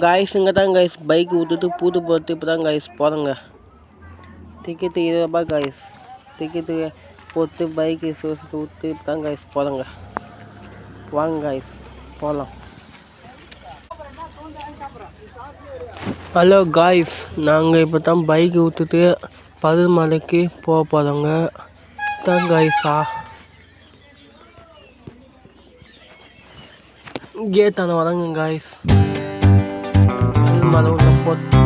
Guys இங்கே தான் guys bike விட்டுட்டு பூத்து போட்டு இப்போ தான் காய்ஸ் போகிறோங்க டிக்கெட்டு இருபது ரூபாய் காய்ஸ் டிக்கெட்டு போட்டு பைக்கு சுட்டு விட்டு இப்போ தான் காய்ஸ் போகிறோங்க வாங்க காய்ஸ் போகலாம் ஹலோ காய்ஸ் நாங்கள் இப்போ தான் பைக் விட்டுட்டு பருமலைக்கு போக போகிறோங்க தான் காய்ஸா கேட்டான வரங்க காய்ஸ் பருமலை உள்ள போட்டு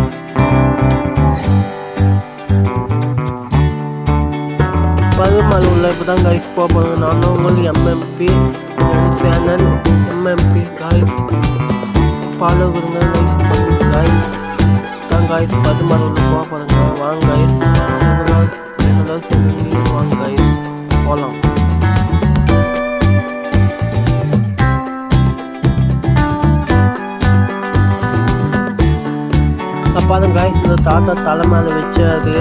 பருமலை உள்ள இப்போ தான் காய்ஸ் போக போகிறோங்க நானும் உங்களுக்கு MMP channel MMP guys follow கொடுங்க காய்ஸ் தான் காய்ஸ் பருமலை உள்ள போக போகிறோங்க வாங்க காய்ஸ் அப்புறம் காய்ஸ் இந்த தாத்தா தலை மேலே வச்சாரு.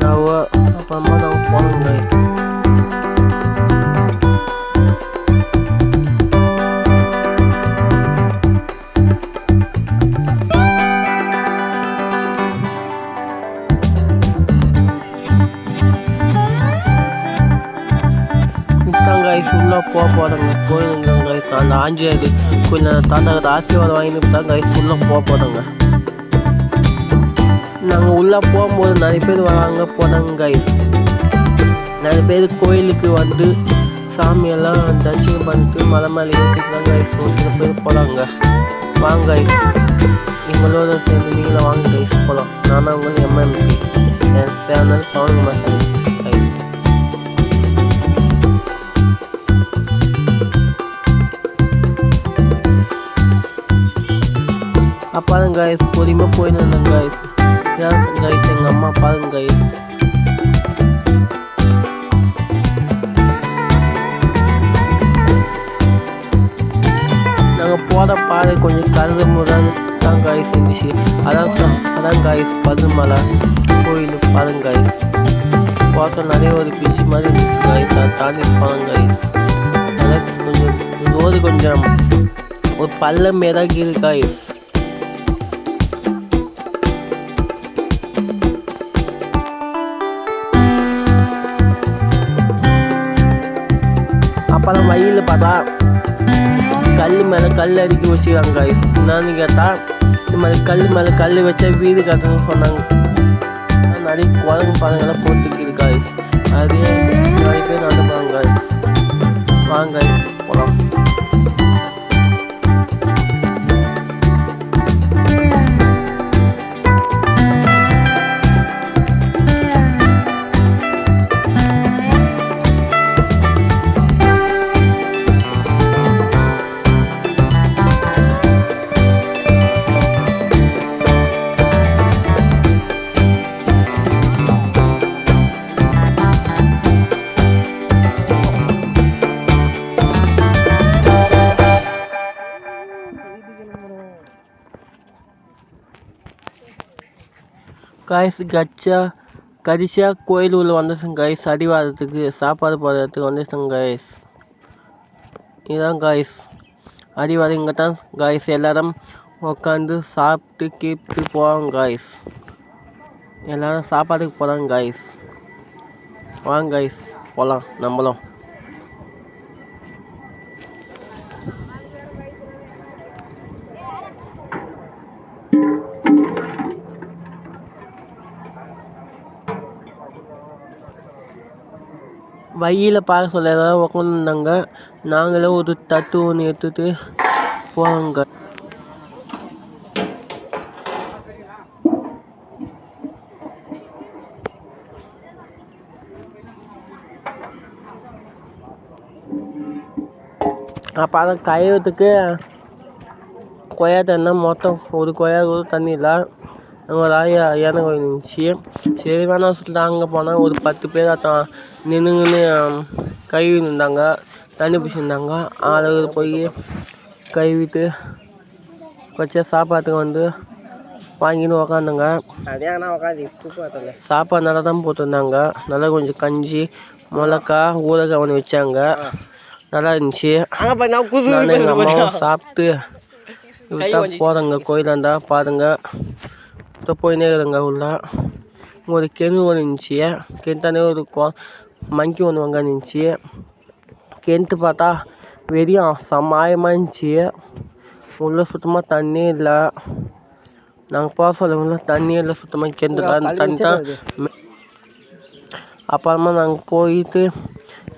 நான் அப்புறமா நான் போனோம் காய்ஸ் இப்பதான் காய்ஸ் உள்ளே போக போகிறோங்க கோயிலுங்க காய்ஸ் அந்த ஆஞ்சநேயர் கோயில் தாத்தா ஆசீர்வாதம் வாங்கிட்டு தான் காய்ஸ் உள்ளே போக போகிறோங்க நாங்கள் உள்ளே போகும்போது நிறைய பேர் வராங்க போனாங்க கைஸ் நிறைய பேர் கோயிலுக்கு வந்து சாமியெல்லாம் தரிசனம் பண்ணிட்டு மலை மேலே ஏற்றிக்கலாம் கைஸ் ஒரு சில பேர் போகிறாங்க வாங்க கைஸ் எங்களோட சேர்ந்து நீங்களும் வாங்க கைஸ் போகலாம் நானும் உங்களுக்கு எம்எம்பி என் சேனல் பவன் மாசன் கைஸ் அப்பாதான் கைஸ் பொறுமையாக போயின்னு இருந்தேன் ஏன் கைஸ் எங்கள் அம்மா பாருங்க கைஸ் நாங்கள் போகிற பாதை கொஞ்சம் கருது முடன் தான் காய்ஸ் இருந்துச்சு அதான் ச- அதான் காய்ஸ் பதுமலை. கோயில் பாருங்க காய்ஸ் பார்த்தோம் நிறைய ஒரு பிரிட்ஜ் மாதிரி இருந்துச்சு காய்ஸ் அதை தாண்டி போனோம் காய்ஸ் அதான் கொஞ்சம் ரோடு கொஞ்சம் ஒரு பள்ளம் இறங்கி இருக்கு காய்ஸ் அப்புறம் வழியில் பார்த்தா கல் மேலே கல் அடுக்கி வச்சுக்கிறாங்க காய்ஸ் என்னன்னு கேட்டால் இந்த மாதிரி கல் மேலே கல் வச்சா வீடு கட்டணும்னு சொன்னாங்க. நிறைய குரங்கு பழங்கள்லாம் போட்டுக்கிது காய்ஸ் அதே நிறைய பேர் நடப்பாங்க காய்ஸ் வாங்க காய்ஸ் காய்ஸ் கச்சா கரிசியாக கோயில் உள்ள வந்துருச்சுங்க காய்ஸ் அடிவாரத்துக்கு சாப்பாடு போடுறதுக்கு வந்துருச்சுங்க காய்ஸ் இதுதான் காய்ஸ் அடிவாரம் இங்கே தான் காய்ஸ் எல்லாரும் உட்காந்து சாப்பிட்டு கீப்பிட்டு போவாங்க காய்ஸ் எல்லாரும் சாப்பாட்டுக்கு போகிறாங்க காய்ஸ் வாங்க காய்ஸ் போகலாம் நம்மளும் வழியில் பார்க்க சொல்ல எல்லாரும் உட்காந்துருந்தாங்க நாங்களும் ஒரு தட்டு ஒன்று எடுத்துகிட்டு போனோங்க. அப்போ அதை கழுவுறதுக்கு கொய்யா தண்ணி மொத்தம். ஒரு கொய்யா கூட தண்ணி இல்லை ஒரு ஆயா யானை கோயில் இருந்துச்சு சரி வேணாம் சொல்லிட்டு அங்கே போனால் ஒரு பத்து பேர் அத்தான் நின்றுங்கன்னு கழுவி இருந்தாங்க தண்ணி பிடிச்சிருந்தாங்க. அதில் போய் கழுவிட்டு கொஞ்சம் சாப்பாட்டுக்கு வந்து வாங்கின்னு உக்காந்துங்க. அதே ஆனால் உட்காந்து இப்போ பார்த்தல சாப்பாடு நல்லா தான் போட்டிருந்தாங்க. நல்லா கொஞ்சம் கஞ்சி மிளகா ஊறுகாய் வச்சாங்க. நல்லா இருந்துச்சு. நான் எங்கள் அம்மாவும் சாப்பிட்டு போகிறோங்க கோயிலாண்டா பாருங்க. இப்போ போயினே இருக்கிறேங்க உள்ள. ஒரு கிணறு ஒன்று இருந்துச்சு. கிணத்தானே ஒரு மங்கி ஒன்று வாங்க இருந்துச்சு. கிணத்து பார்த்தா வெறியும் சமாயமாக இருந்துச்சு. உள்ளே சுத்தமாக தண்ணி இல்லை. நாங்கள் போக சொல்ல உள்ள தண்ணியே இல்லை சுத்தமாக கிணத்துல அந்த தண்ணி தான். அப்புறமா நாங்கள் போயிட்டு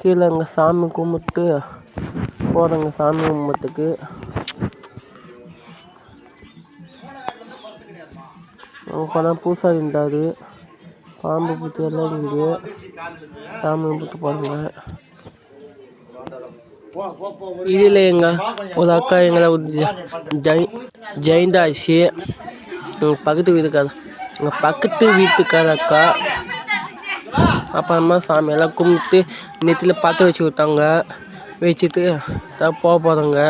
கீழே அங்கே சாமி கும்பிட்டு போகிறோங்க சாமி கும்பிட்டுக்கு. அங்கே பூசா பூசாரி இருந்தார் பாம்பு புத்தி எல்லாம் இருக்குது. சாமி புத்து போகிறாங்க இதில் எங்கள் ஒரு அக்கா எங்களை ஒரு ஜெ- ஜெய் ஜெயந்தாச்சு எங்கள் பக்கத்து வீட்டுக்கார எங்கள் பக்கத்து வீட்டுக்கார அக்கா. அப்புறமா சாமியெல்லாம் கும்பிட்டு நெத்தியில் பார்த்து வச்சு விட்டாங்க. வச்சுட்டு தான் போக போகிறோங்க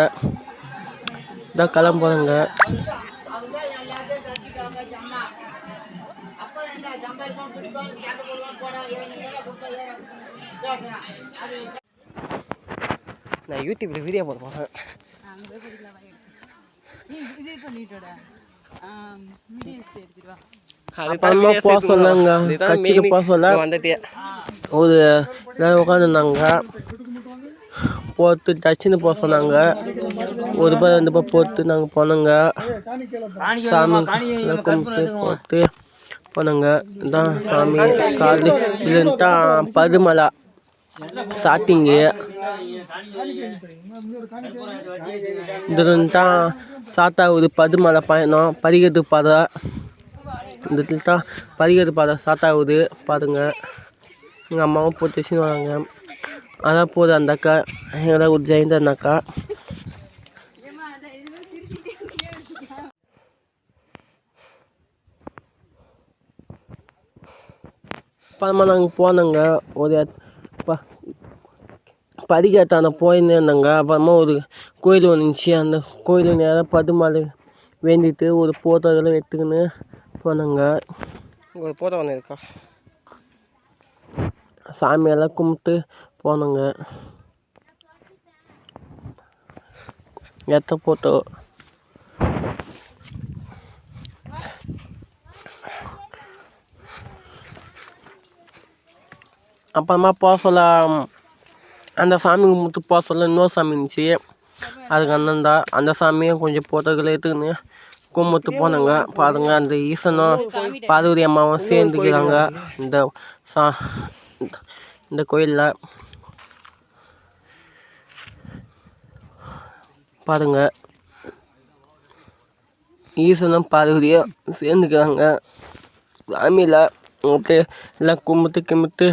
தான் கிளம்ப நான் யூடியூப்பில் வீடியோ போட போகிறேன் அப்புறமா போக சொன்னாங்க. கட்சிக்கு போக வந்துட்டே ஒரு எல்லாரும் உட்காந்துருந்தாங்க போட்டு டச்சுன்னு போக சொன்னாங்க. ஒரு ரூபாய் ரெண்டு ரூபாய் போட்டு நாங்கள் போனோங்க. சாமி கும்பிட்டு போட்டு போனோங்க. இதான் சாமி காலு இதுல தான் பதுமலை ஸ்டார்டிங்கு இதுல தான் பதுமலை பயணம் பரிகத்து பாதை. இந்த இடத்துல தான் பரிகத்து பாதை சாத்தாவுது பாருங்கள் எங்கள் அம்மாவும் போட்டு வச்சுன்னு வராங்க அதான் போகுது அந்த அக்கா எங்களை ஒரு ஜெயந்த அந்த அக்கா. அப்புறமா நாங்கள் போனோங்க. ஒரு படிக்கட்டான போயின்னு இருந்தாங்க அப்புறமா ஒரு கோயில் ஒன்று இருந்துச்சு அந்த கோயில் நேராக பதுமலை வேண்டிட்டு ஒரு போட்டோ இதெல்லாம் எடுத்துக்கின்னு போனோங்க. ஒரு போட்டோ ஒன்று இருக்கா? சாமியெல்லாம் கும்பிட்டு போனோங்க. எத்த போட்டோ அப்புறமா போக சொல்ல அந்த சாமி கும்பிட்டு போக சொல்ல இன்னொரு சாமி இருந்துச்சு. அதுக்கு அண்ணன் தான் அந்த சாமியும் கொஞ்சம் போட்டோக்களை எடுத்துக்கின்னு கும்பிட்டு போனாங்க. பாருங்க அந்த ஈசனும் பார்வதி அம்மாவும் சேர்ந்துக்கிறாங்க. இந்த சா இந்த கோயிலில். பாருங்க. ஈசனும் பார்வதியும் சேர்ந்துக்கிறாங்க. சாமியில் அப்படியே எல்லாம் கும்பிட்டு கும்பிட்டு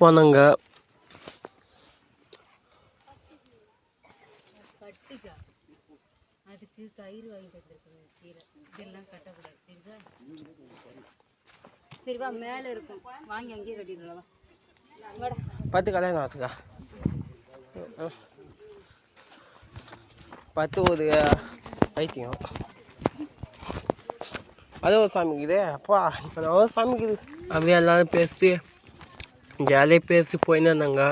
போனாங்க. அதுக்கு கயிறு வாங்கிட்டு வந்திருக்கணும் கீழே இதெல்லாம் கட்டக்கூடாது தெரியுதா? சரி வா மேலே இருக்கும். வாங்கி அங்கேயே கட்டிடலாம் பத்து கல்யாணம் ஆகுதுக்கா பத்து ஒரு பைத்தியம் அது ஒரு சாமி இருக்குது அப்பா இப்போ நான் ஒரு சாமி இருக்குது அப்படியே எல்லாரும் பேசிட்டு ஜாலியாக பேசி போயின்னு இருந்தாங்க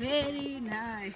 வெரி நைஸ் ஜாலியாக என்ஜாய் பண்ணிட்டு போயின்னு இருக்கிறாங்க பார்க்கலாம் எங்கள் ஊர் வருவது மாதிரி பாருங்க வீடியோ வந்துட்டே இருக்கேன் இறங்கிட்டே இருக்கா மடி ஃபர்ஸ்ட் விழுந்திருக்கேன்னு பாரு ஆமாங்க கைஸ் நான் பதுமலை வீடியோ தான் எடுத்து கைஸ் வச்சுட்டு அப்புறமா